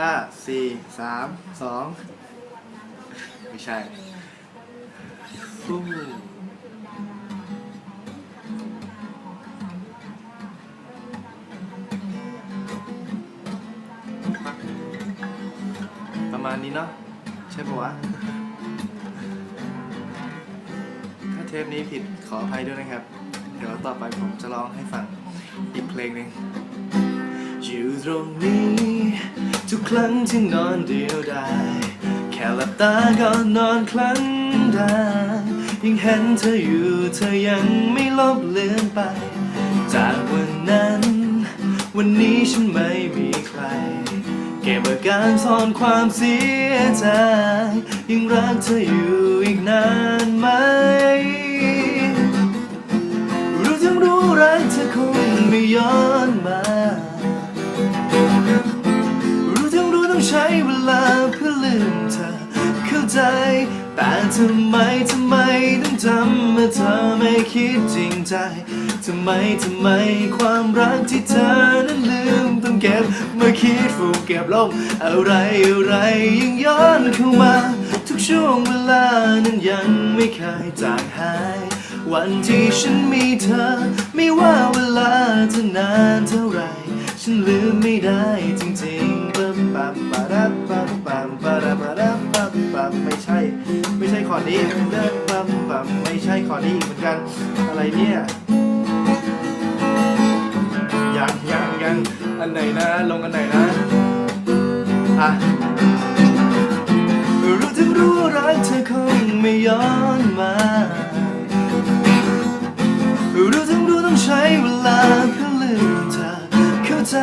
ห้าสี่สามสองไม่ใช่ฟู่ประมาณนี้เนาะใช่ปะวะ ถ้าเทปนี้ผิดขออภัยด้วยนะครับ เดี๋ยวต่อไปผมจะร้องให้ฟังอีกเพลงหนึ่งอยู่ตรงนี้ ครั้งที่นอนเดียวดายแค่หลับตาก็นอนครั้งได้ยังเห็นเธออยู่เธอยังไม่ลบเลือนไป จากวันนั้น วันนี้ฉันไม่มีใคร เก็บอาการซ่อนความเสียใจยังรักเธออยู่อีกนานไหม ใจ แต่ทำไมทำไมต้องทำเมื่อเธอไม่คิดจริงใจ ทำไมทำไมความรักที่เธอนั้นลืมต้องเก็บเมื่อคิดฟูกเก็บลงอะไรอะไรยังย้อนเข้ามา ทุกช่วงเวลานั้นยังไม่เคยจางหาย วันที่ฉันมีเธอ ไม่ว่าเวลาจะนานเท่าไรฉันลืมไม่ได้จริงๆปั๊มปั๊มปะรับ ร์นี้เดินปั๊มปั๊มไม่ใช่คอร์ดนี้เหมือนกัน อะไรเนี่ยยังยังยังอันไหนนะ ลงอันไหนนะอะรู้ทั้งรู้รักเธอคงไม่ย้อนมารู้ทั้งรู้ต้องใช้เวลาเพื่อลืมเธอเข้าใจ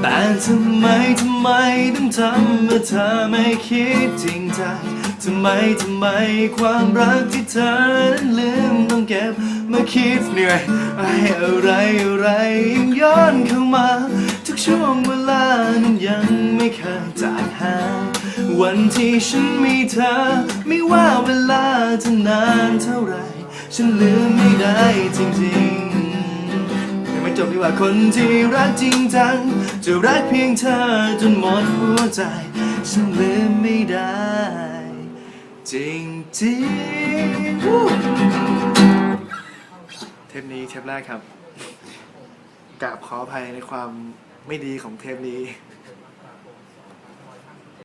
แต่ทำไมทำไมต้องทำเมื่อเธอไม่คิดจริงใจ ทำไมทำไมความรักที่เธอนั้นลืมต้องเก็บมาคิดเหนื่อยไอ้อะไรอะไรยังย้อนเข้ามา ทุกช่วงเวลานั้นยังไม่เคยจางหายวันที่ฉันมีเธอ ไม่ว่าเวลาจะนานเท่าไร ฉันลืมไม่ได้จริงๆยังไม่จบดีกว่าคนที่รักจริงจัง จะรักเพียงเธอจนหมดหัวใจ ฉันลืมไม่ได้ จริงๆวู้เทปนี้เทปแรกครับกราบขออภัยในความไม่ดีของเทปนี้